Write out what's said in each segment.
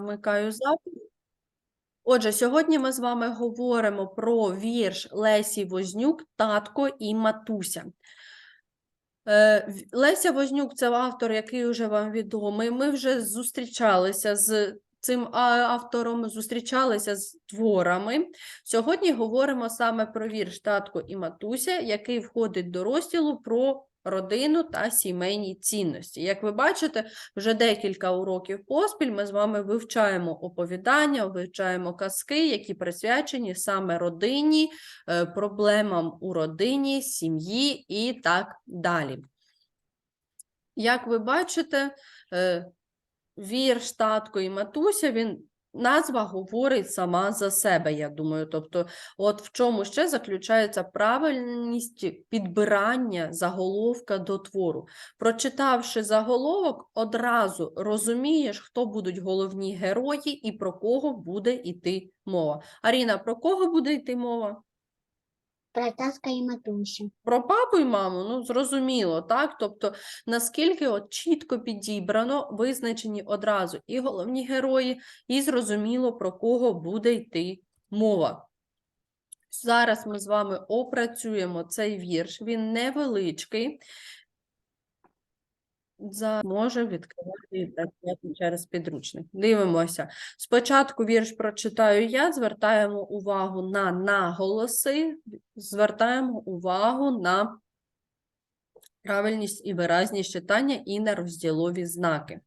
вмикаю запис. Отже, сьогодні ми з вами говоримо про вірш Лесі Вознюк «Татко і матуся». Е, Леся Вознюк це автор, який вже вам відомий. Ми вже зустрічалися з цим автором, зустрічалися з творами. Сьогодні говоримо саме про вірш Татко і матуся, який входить до розділу про родину та сімейні цінності. Як ви бачите, вже декілька уроків поспіль ми з вами вивчаємо оповідання, вивчаємо казки, які присвячені саме родині, е, проблемам у родині, сім'ї і так далі. Як ви бачите, е, вірш татко і матуся, він назва говорить сама за себе, я думаю. Тобто, от в чому ще заключається правильність підбирання заголовка до твору. Прочитавши заголовок, одразу розумієш, хто будуть головні герої і про кого буде йти мова. Аріна, про кого буде йти мова? Про татка і матусю. Про папу і маму, ну зрозуміло, так? Тобто, наскільки от чітко підібрано, визначені одразу і головні герої, і зрозуміло, про кого буде йти мова. Зараз ми з вами опрацюємо цей вірш. Він невеличкий. Може відкривати і через підручник. Дивимося. Спочатку вірш прочитаю я, звертаємо увагу на наголоси, звертаємо увагу на правильність і виразність читання і на розділові знаки.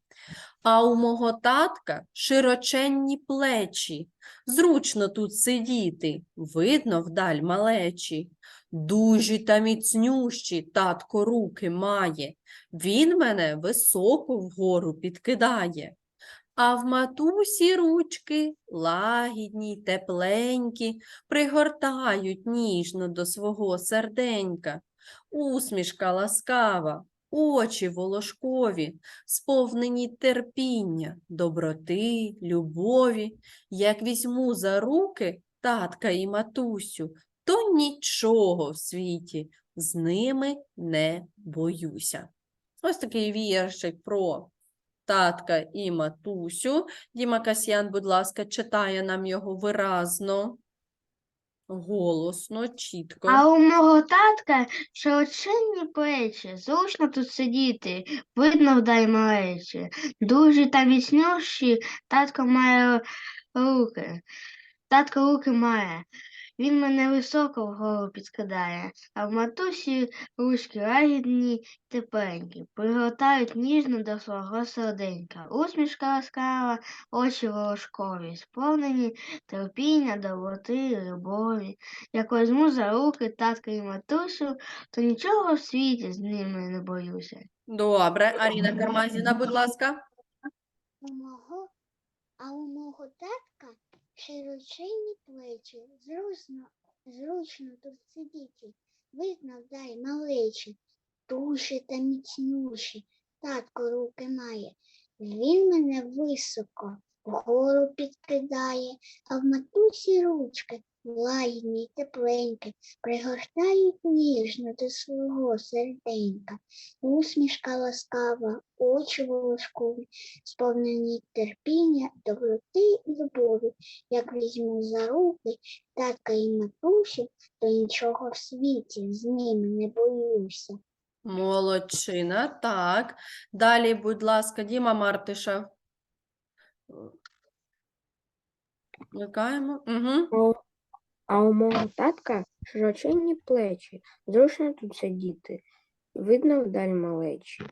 А у мого татка широченні плечі, зручно тут сидіти, видно вдаль малечі. Дужі та міцнющі татко руки має, він мене високо вгору підкидає. А в матусі ручки лагідні, тепленькі, пригортають ніжно до свого серденька. Усмішка ласкава, очі волошкові, сповнені терпіння, доброти, любові. Як візьму за руки татка і матусю, то нічого в світі з ними не боюся. Ось такий віршик про татка і матусю. Діма Касьян, будь ласка, читає нам його виразно, голосно, чітко. А у мого татка широченні плечі, зручно тут сидіти, видно вдаль малечі. Дуже та міцнющі татко має руки. Татко руки має. Він мене високо вгору підкидає, а в матусі ручки лагідні, тепленькі, пригортають ніжно до свого серденька. Усмішка ласкава, очі волошкові, сповнені терпіння, доброти, любові. Як візьму за руки татка і матусю, то нічого в світі з ними не боюся. Добре, Аріна Кармазіна, будь ласка. У мого, а у мого татка широченні плечі, зручно, зручно тут сидіти, видно вдаль малечі, душі та міцнюші, татко руки має. Він мене високо вгору підкидає, а в матусі ручки лагідні тепленькі, пригортають ніжно до свого серденька. Усмішка ласкава, очі волошкові, сповнені терпіння, доброти і любові. Як візьму за руки татка і матусю, то нічого в світі з ними не боюся. Молодчина, так. Далі, будь ласка, Діма Мартиша. Вмикаємо. Угу. А у- мого татка широченні плечі, зручно тут сидіти, видно вдаль малечі.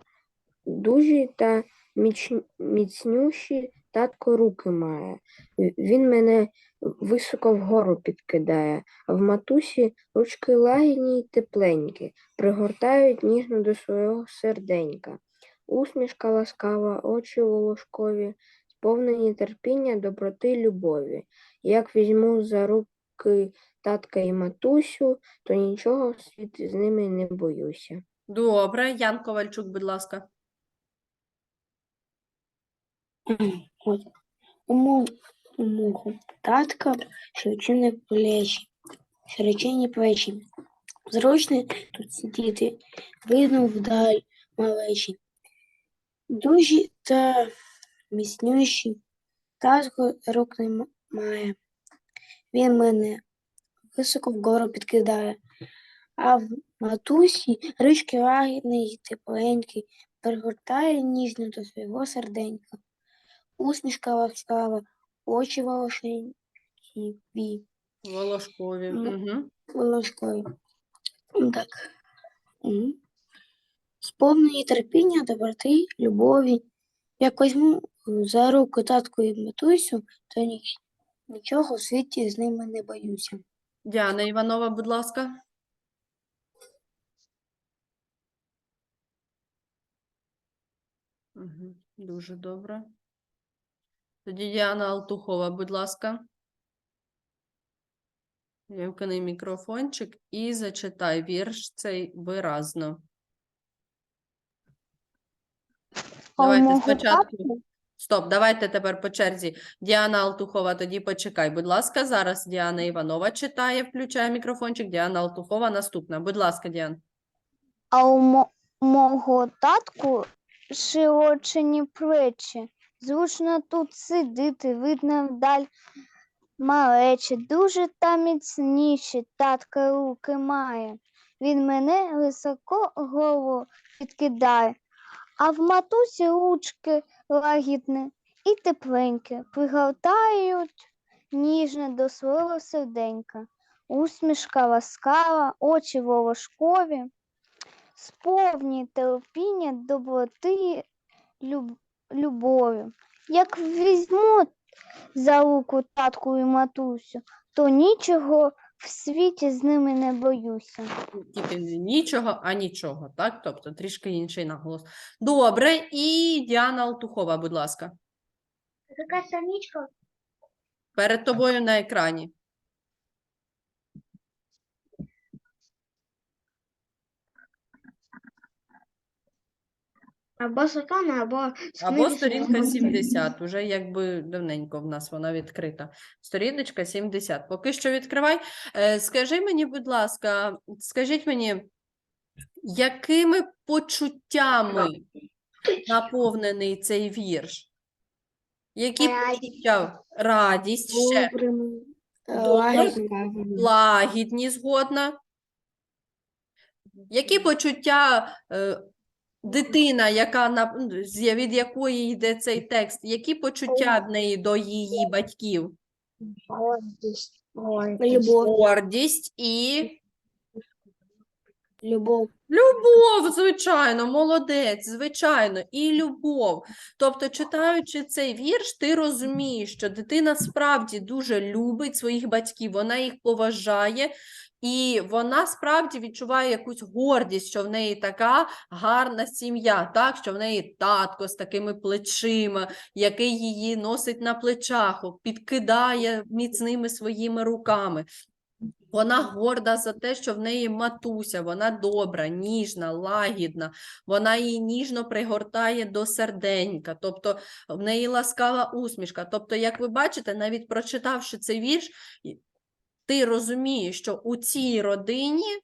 Дужі та міч- міцнющі татко руки має. Він мене високо вгору підкидає, а в матусі ручки лагідні й тепленькі, пригортають ніжно до свого серденька. Усмішка ласкава, очі волошкові, сповнені терпіння, доброти, любові. Як візьму за руки татка і матусю, то нічого в світі з ними не боюся. Добре, Ян Ковальчук, будь ласка. От. У мого, у мого татка широченні плечі, широченні плечі. Зручно тут сидіти, видно вдаль малечі. Дужі та міцнющі Татко рук не має. Він мене високо вгору підкидає. А в матусі ручки лагідний тепленький, пригортає ніжно до свого серденька. Усмішка ласкава, очі волошенькі, Волошкові. Угу. волошкові. Так. Сповнені терпіння, доброти, любові. Як візьму за руку татку і матусю, то ніч- нічого в світі з ними не боюся. Діана Іванова, будь ласка. Угу. Дуже добре. Тоді Діана Алтухова, будь ласка. Вімкни мікрофончик і зачитай вірш цей виразно. Давайте спочатку. Стоп, давайте тепер по черзі. Діана Алтухова, тоді почекай. Будь ласка, зараз Діана Іванова читає, включає мікрофончик. Діана Алтухова наступна. Будь ласка, Діан. А у мо- мого татку широчені плечі. Зручно тут сидіти, видно вдаль малечі. Дуже та міцніші татка руки має. Він мене високо голову підкидає, а в матусі ручки лагідні і тепленькі, пригортають ніжно до свого серденька. Усмішка ласкава, очі волошкові сповні терпіння, доброти, люб... любові. Як візьму за руку татку і матусю, то нічого в світі з ними не боюся. Тільки нічого, а нічого, так? Тобто трішки інший наголос. Добре, і Діана Алтухова, будь ласка. Така самічка Перед тобою на екрані. Або сатана, або з Або книги сторінка 70, уже якби давненько в нас вона відкрита. Сторіночка 70. Поки що відкривай. Е, Скажи мені, будь ласка, скажіть мені, якими почуттями наповнений цей вірш? Які Радість. почуття? Радість ще. Добрими, е, Лагідні згодна. Які почуття е, дитина, яка на, з від якої йде цей текст, які почуття в неї до її батьків? гордість. Любов, Гордість і любов. любов, звичайно, молодець, звичайно, і любов. Тобто, читаючи цей вірш, ти розумієш, що дитина справді дуже любить своїх батьків, вона їх поважає, і вона справді відчуває якусь гордість, що в неї така гарна сім'я, так, що в неї татко з такими плечима, який її носить на плечах, підкидає міцними своїми руками. Вона горда за те, що в неї матуся, вона добра, ніжна, лагідна, вона її ніжно пригортає до серденька, тобто в неї ласкава усмішка. Тобто, як ви бачите, навіть прочитавши цей вірш, ти розумієш, що у цій родині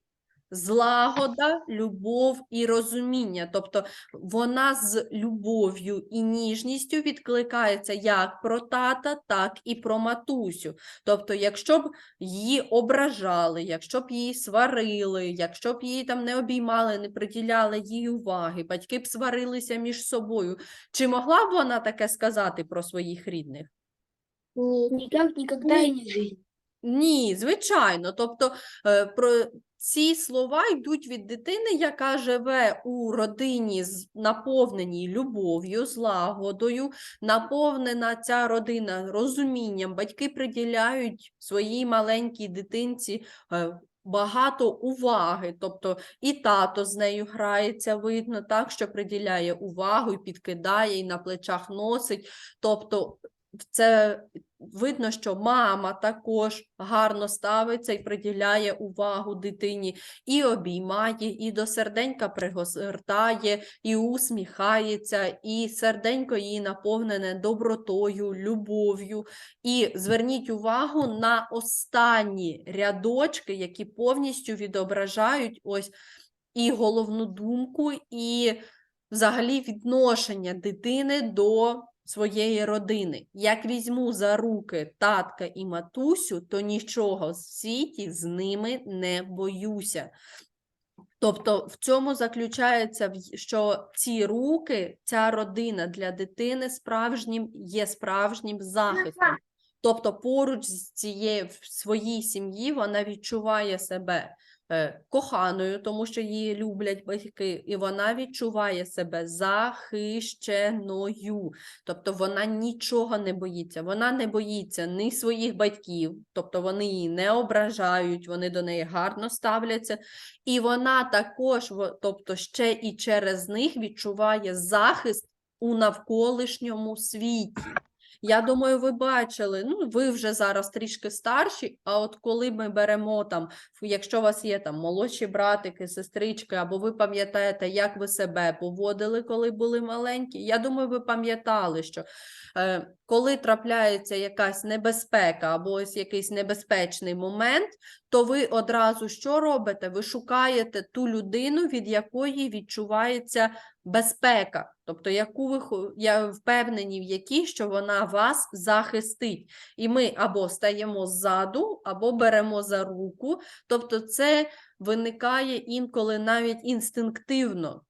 злагода, любов і розуміння. Тобто вона з любов'ю і ніжністю відкликається як про тата, так і про матусю. Тобто, якщо б її ображали, якщо б її сварили, якщо б її там не обіймали, не приділяли їй уваги, батьки б сварилися між собою. Чи могла б вона таке сказати про своїх рідних? Ні. Никак, никогда и не жизни. Ні, звичайно. Тобто е, про ці слова йдуть від дитини, яка живе у родині, з- наповненій любов'ю, злагодою, наповнена ця родина розумінням. Батьки приділяють своїй маленькій дитинці. е, Багато уваги, тобто і тато з нею грається, видно, так, що приділяє увагу і підкидає, і на плечах носить. Тобто це видно, що мама також гарно ставиться і приділяє увагу дитині, і обіймає, і до серденька пригортає, і усміхається, і серденько її наповнене добротою, любов'ю. І зверніть увагу на останні рядочки, які повністю відображають ось і головну думку, і взагалі відношення дитини до своєї родини. Як візьму за руки татка і матусю, то нічого в світі з ними не боюся. Тобто в цьому заключається, що ці руки, ця родина для дитини справжнім є справжнім захистом. Тобто поруч з цією в своїй сім'ї вона відчуває себе коханою, тому що її люблять батьки, і вона відчуває себе захищеною. Тобто вона нічого не боїться. Вона не боїться ні своїх батьків, тобто вони її не ображають, вони до неї гарно ставляться. І вона також, тобто ще і через них відчуває захист у навколишньому світі. Я думаю, ви бачили, ну ви вже зараз трішки старші, а от коли ми беремо там, якщо у вас є там молодші братики, сестрички, або ви пам'ятаєте, як ви себе поводили, коли були маленькі, я думаю, ви пам'ятали, що е, коли трапляється якась небезпека або ось якийсь небезпечний момент, то ви одразу що робите? Ви шукаєте ту людину, від якої відчувається безпека, тобто яку ви я впевнені в якій, що вона вас захистить. І ми або стаємо ззаду, або беремо за руку. Тобто, це виникає інколи навіть інстинктивно.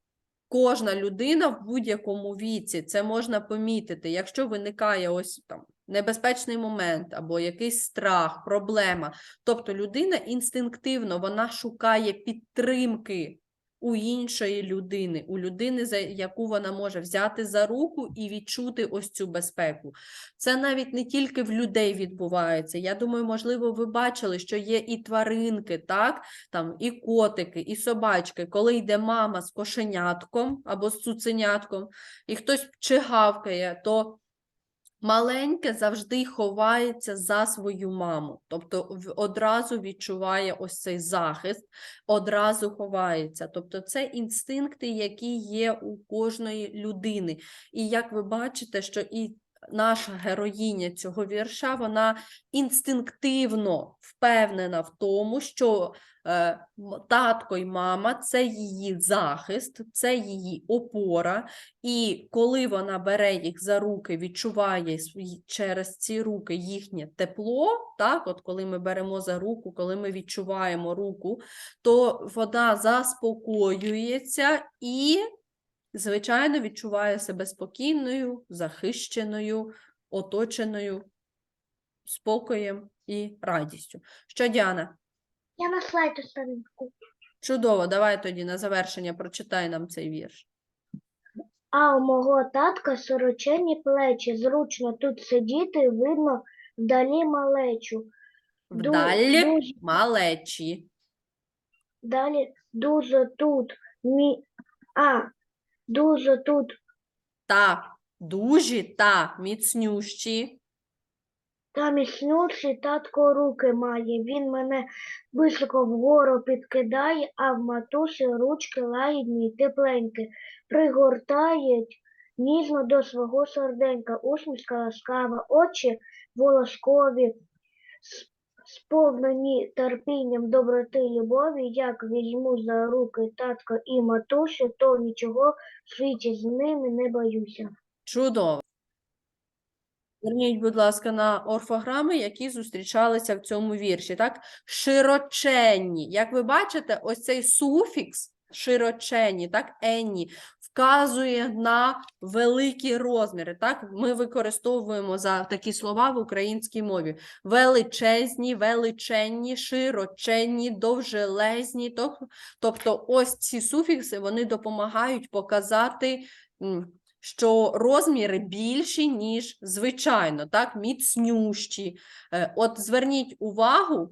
Кожна людина в будь-якому віці це можна помітити. Якщо виникає ось там небезпечний момент або якийсь страх, проблема, тобто людина інстинктивно вона шукає підтримки у іншої людини, у людини, за яку вона може взяти за руку і відчути ось цю безпеку. Це навіть не тільки в людей відбувається. Я думаю, можливо, ви бачили, що є і тваринки, так, там і котики, і собачки, коли йде мама з кошенятком або з цуценятком, і хтось чигавкає, то маленьке завжди ховається за свою маму. Тобто одразу відчуває ось цей захист, одразу ховається. Тобто це інстинкти, які є у кожної людини. І як ви бачите, що і наша героїня цього вірша, вона інстинктивно впевнена в тому, що татко і мама це її захист, це її опора. І коли вона бере їх за руки, відчуває через ці руки їхнє тепло, так, от коли ми беремо за руку, коли ми відчуваємо руку, то вона заспокоюється і, звичайно, відчуває себе спокійною, захищеною, оточеною спокоєм і радістю. Що, Діана? Я нашла цю сторінку. Чудово, давай тоді на завершення прочитай нам цей вірш. А у мого татка широченні плечі, зручно тут сидіти, видно вдалі малечу. Ду- Вдалі дуже- малечі. Далі дуже тут мі... А, дуже тут Та дужі та міцнющі. Та міцнючий татко руки має. Він мене високо вгору підкидає, а в матусі ручки лагідні тепленькі. Пригортають ніжно до свого серденька, усмішка ласкава, очі волоскові, сповнені терпінням доброти й любові, як візьму за руки татко і матусю, то нічого в світі з ними не боюся. Чудово. Зверніть, будь ласка, на орфограми, які зустрічалися в цьому вірші. Так? Широченні. Як ви бачите, ось цей суфікс широченні, так, енні, вказує на великі розміри. Так? Ми використовуємо за такі слова в українській мові. Величезні, величенні, широченні, довжелезні. Тобто ось ці суфікси вони допомагають показати що розміри більші, ніж звичайно, так, міцнющі. Е, От зверніть увагу,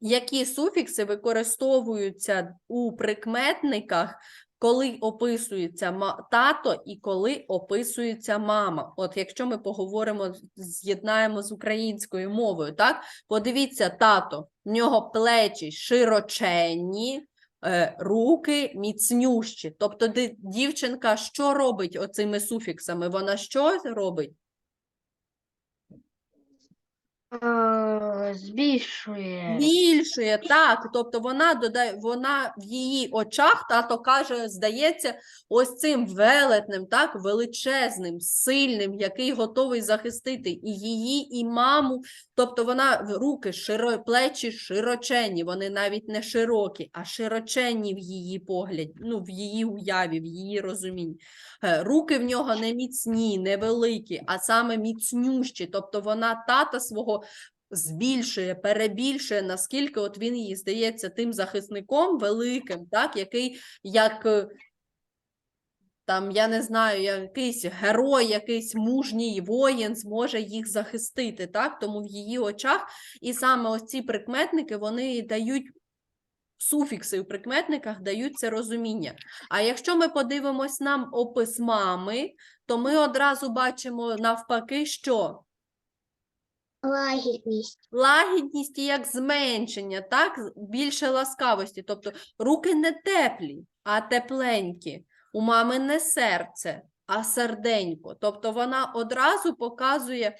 які суфікси використовуються у прикметниках, коли описується тато і коли описується мама. От якщо ми поговоримо, з'єднаємо з українською мовою, так? Подивіться, тато, в нього плечі широченні, руки міцнющі. Тобто дівчинка що робить оцими суфіксами? Вона що робить? Е, збільшує. Більшує, так. Тобто вона додає, вона в її очах, тато каже, здається, ось цим велетнем, так, величезним, сильним, який готовий захистити і її, і маму. Тобто вона руки широ, плечі широченні, вони навіть не широкі, а широченні в її погляді, ну, в її уяві, в її розумінні. Е, Руки в нього не міцні, не великі, а саме міцнющі. Тобто вона тата свого збільшує, перебільшує, наскільки от він їй здається тим захисником великим, так, який як. е, Там, я не знаю, якийсь герой, якийсь мужній воїн зможе їх захистити, так? Тому в її очах і саме ось ці прикметники, вони дають суфікси в прикметниках дають це розуміння. А якщо ми подивимось нам опис мами, то ми одразу бачимо навпаки, що Лагідність. лагідність як зменшення, так? Більше ласкавості. Тобто руки не теплі, а тепленькі. У мами не серце, а серденько. Тобто вона одразу показує,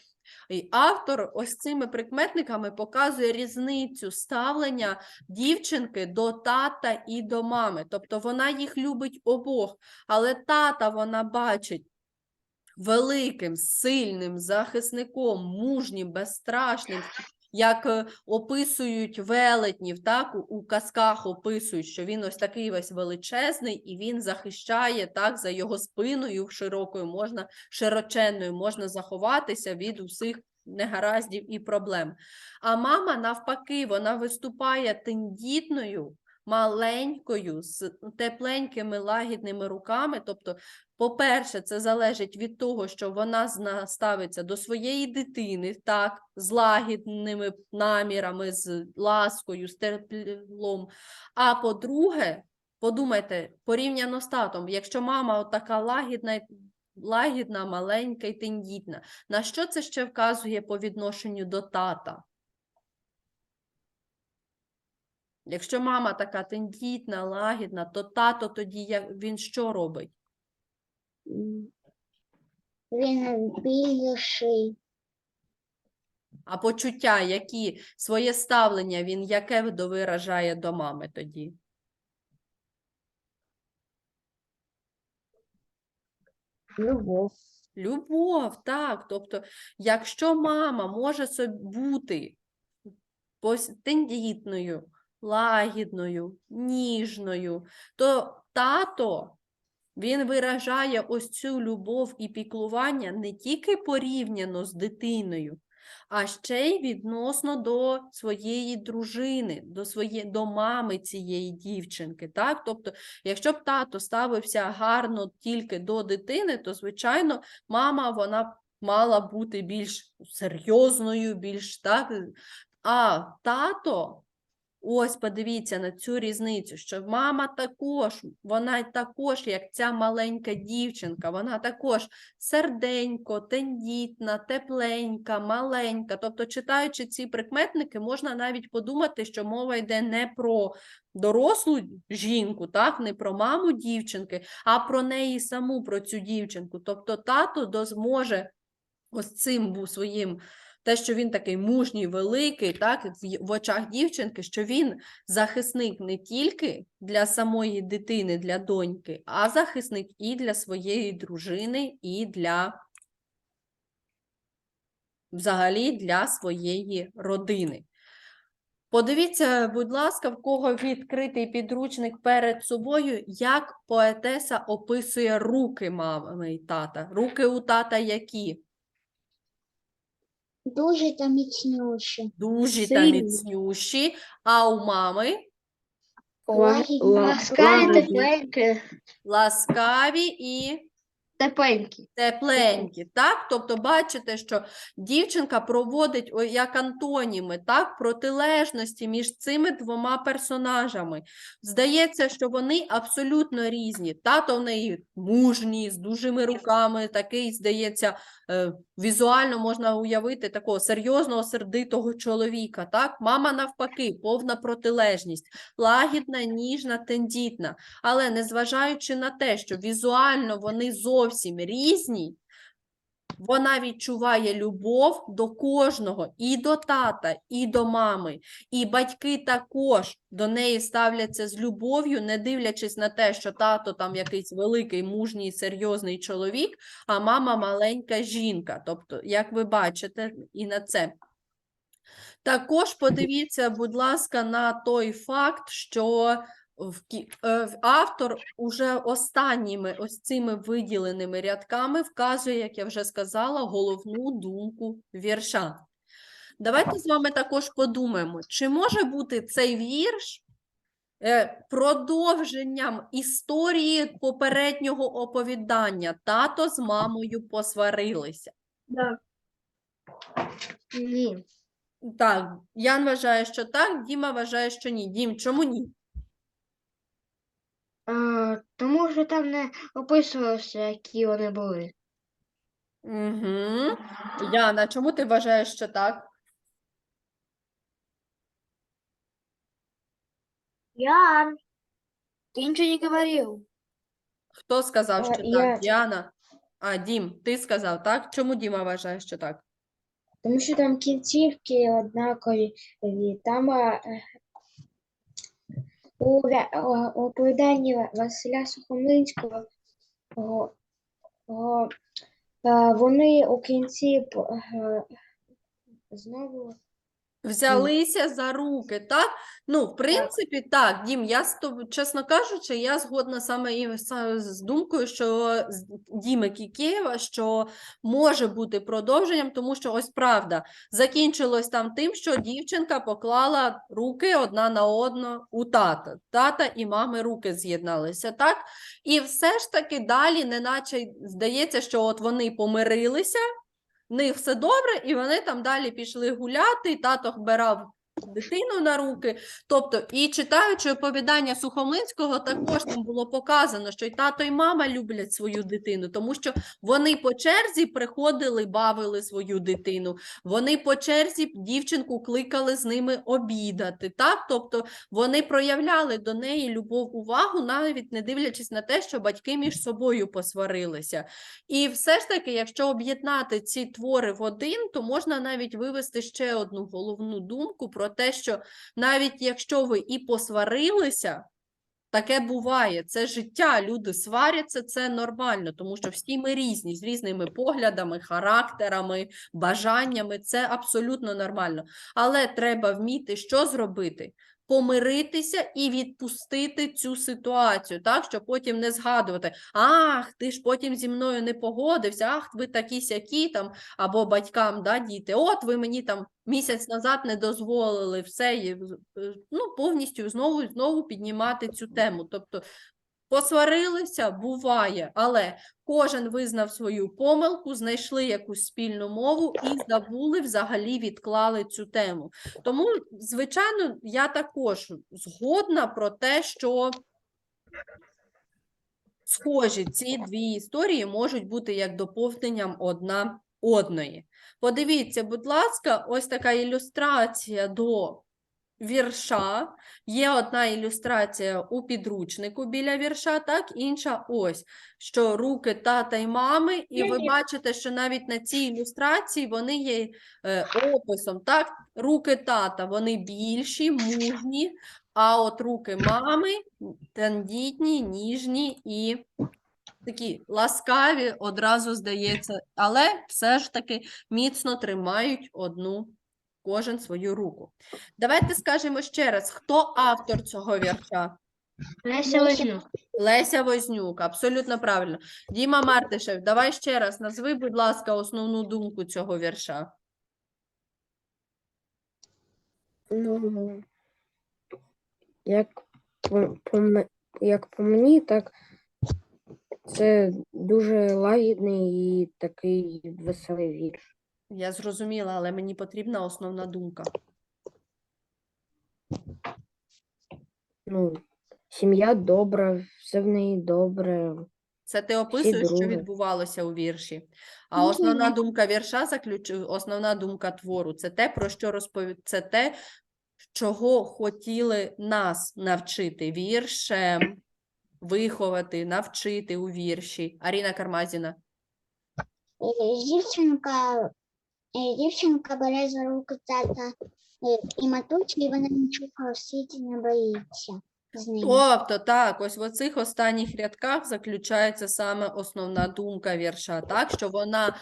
і автор ось цими прикметниками показує різницю ставлення дівчинки до тата і до мами. Тобто вона їх любить обох, але тата вона бачить великим, сильним захисником, мужнім, безстрашним, як е, описують велетнів, так, у, казках описують, що він ось такий весь величезний, і він захищає так, за його спиною широкою, можна широченною, можна заховатися від усіх негараздів і проблем. А мама, навпаки, вона виступає тендітною, маленькою, з тепленькими, лагідними руками. Тобто, по-перше, це залежить від того, що вона ставиться до своєї дитини, так, з лагідними намірами, з ласкою, з теплом. А по-друге, подумайте, порівняно з татом, якщо мама така лагідна, лагідна, маленька і тендітна, на що це ще вказує по відношенню до тата? Якщо мама така тендітна, лагідна, то тато тоді як, він що робить? Він більший. А почуття, які своє ставлення він яке довиражає до мами тоді? Любов. Любов, так. Тобто, якщо мама може собі бути тендітною, лагідною, ніжною, то тато він виражає ось цю любов і піклування не тільки порівняно з дитиною, а ще й відносно до своєї дружини, до своє, до мами цієї дівчинки. Так? Тобто, якщо б тато ставився гарно тільки до дитини, то, звичайно, мама вона мала бути більш серйозною, більш так. А тато, ось подивіться на цю різницю, що мама також, вона також, як ця маленька дівчинка, вона також серденько, тендітна, тепленька, маленька. Тобто, читаючи ці прикметники, можна навіть подумати, що мова йде не про дорослу жінку, так, не про маму дівчинки, а про неї саму, про цю дівчинку. Тобто тато дозможе ось цим своїм. Те, що він такий мужній, великий, так, в, очах дівчинки, що він захисник не тільки для самої дитини, для доньки, а захисник і для своєї дружини, і для взагалі для своєї родини. Подивіться, будь ласка, в кого відкритий підручник перед собою, як поетеса описує руки мами і тата. Руки у тата які? Дуже та міцнющі. Дужі та Сильні. міцнющі, а у мами лагідні. тепленькі, ласкаві і тепленькі. тепленькі, так? Тобто бачите, що дівчинка проводить як антоніми, так, протилежності між цими двома персонажами. Здається, що вони абсолютно різні. Тато в неї мужній, з дужими руками, такий, здається, е, візуально можна уявити такого серйозного, сердитого чоловіка. Так? Мама навпаки, повна протилежність, лагідна, ніжна, тендітна. Але незважаючи на те, що візуально вони зовсім різні, Вона відчуває любов до кожного, і до тата, і до мами. І батьки також до неї ставляться з любов'ю, не дивлячись на те, що тато там якийсь великий, мужній, серйозний чоловік, а мама маленька жінка. Тобто, як ви бачите, і на це. Також подивіться, будь ласка, на той факт, що автор уже останніми ось цими виділеними рядками вказує, як я вже сказала, головну думку вірша. Давайте з вами також подумаємо, чи може бути цей вірш е, продовженням історії попереднього оповідання Тато з мамою посварилися. Да. Ні. Так, Ян вважає, що так, Діма вважає, що ні. Дім, чому ні? А, тому що там не описувалося, які вони були. Угу. Яна, чому ти вважаєш, що так? Ян, Ты ничего не говорил. Хто сказав, Е, що так? я. Діана? А, Дім, ти сказав, так? Чому Діма вважає, що так? Тому що там кінцівки однакові. Там е, у оповіданні Василя Сухомлинського. Е, вони у кінці е, знову Взялися за руки, так? Ну, в принципі, так, Дім, я чесно кажучи, я згодна саме і з думкою, що Діми Кікєєва, що може бути продовженням, тому що ось правда, закінчилось там тим, що дівчинка поклала руки одна на одну у тата. Тата і мами руки з'єдналися, так? І все ж таки далі, неначе здається, що от вони помирилися, них все добре, і вони там далі пішли гуляти, тато брав дитину на руки. Тобто, і читаючи оповідання Сухомлинського, також там було показано, що і тато, і мама люблять свою дитину, тому що вони по черзі приходили, бавили свою дитину. Вони по черзі дівчинку кликали з ними обідати. Так? Тобто вони проявляли до неї любов, увагу, навіть не дивлячись на те, що батьки між собою посварилися. І все ж таки, якщо об'єднати ці твори в один, то можна навіть вивести ще одну головну думку про те, що навіть якщо ви і посварилися, таке буває, це життя, люди сваряться, це нормально, тому що всі ми різні, з різними поглядами, характерами, бажаннями, це абсолютно нормально. Але треба вміти що зробити? Помиритися і відпустити цю ситуацію, так, щоб потім не згадувати, ах, ти ж потім зі мною не погодився, ах, ви такі сякі там, або батькам, да, діти, от ви мені там місяць назад не дозволили все, і, е, ну, повністю знову і знову піднімати цю тему. Тобто посварилися, буває, але кожен визнав свою помилку, знайшли якусь спільну мову і забули, взагалі відклали цю тему. Тому, звичайно, я також згодна про те, що схожі ці дві історії можуть бути як доповненням одна одної. Подивіться, будь ласка, ось така ілюстрація до вірша. Є одна ілюстрація у підручнику біля вірша, так, інша ось, що руки тата і мами, і ви бачите, що навіть на цій ілюстрації вони є е, описом, так, руки тата, вони більші, мужні, а от руки мами тендітні, ніжні і такі ласкаві, одразу здається, але все ж таки міцно тримають одну, кожен свою руку. Давайте скажемо ще раз, хто автор цього вірша? Леся Вознюк. Леся Вознюк, абсолютно правильно. Діма Мартишев, давай ще раз назви, будь ласка, основну думку цього вірша. Ну, як по, по, як по мені, так це дуже лагідний і такий веселий вірш. Я зрозуміла, але мені потрібна основна думка. Ну, сім'я добра, все в неї добре. Це ти описуєш, що друге. відбувалося у вірші. А основна думка вірша заключ... основна думка твору це те, про що розпові... це те, чого хотіли нас навчити віршем, виховати, навчити у вірші. Аріна Кармазіна. дівчинка, е, дівчинка бере за руку тата е, і матусю, і вона нічого світі не боїться. Тобто, так, ось в оцих останніх рядках заключається саме основна думка вірша, так, що вона,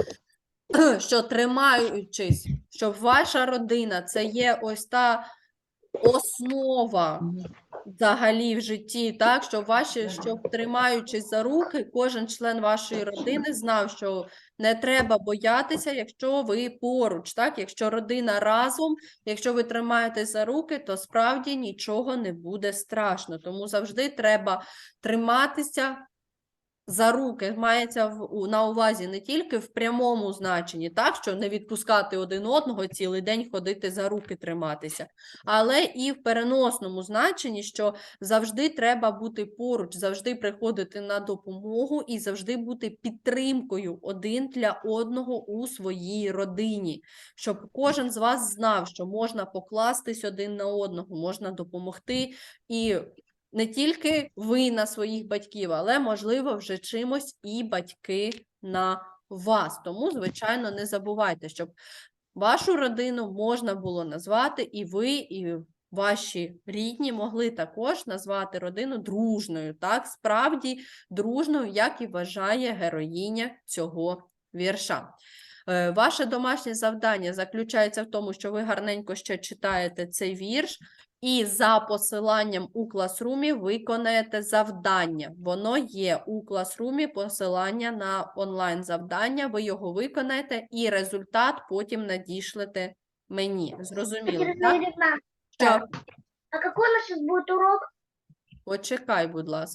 що тримаючись, щоб ваша родина це є ось та основа взагалі в житті, так, що ваші, щоб тримаючись за руки, кожен член вашої родини знав, що не треба боятися, якщо ви поруч, так, якщо родина разом, якщо ви тримаєте за руки, то справді нічого не буде страшно. Тому завжди треба триматися за руки. Мається в, на увазі не тільки в прямому значенні, так, що не відпускати один одного цілий день ходити за руки триматися, але і в переносному значенні, що завжди треба бути поруч, завжди приходити на допомогу і завжди бути підтримкою один для одного у своїй родині, щоб кожен з вас знав, що можна покластись один на одного, можна допомогти і. Не тільки ви на своїх батьків, але, можливо, вже чимось і батьки на вас. Тому, звичайно, не забувайте, щоб вашу родину можна було назвати, і ви, і ваші рідні могли також назвати родину дружною, так, справді дружною, як і вважає героїня цього вірша. Е, Ваше домашнє завдання заключається в тому, що ви гарненько ще читаєте цей вірш, і за посиланням у класрумі виконаєте завдання. Воно є у класрумі посилання на онлайн завдання. Ви його виконаєте, і результат потім надішлете мені. Зрозуміло, Ирина так? А какой у нас будет урок? Почекай, будь ласка.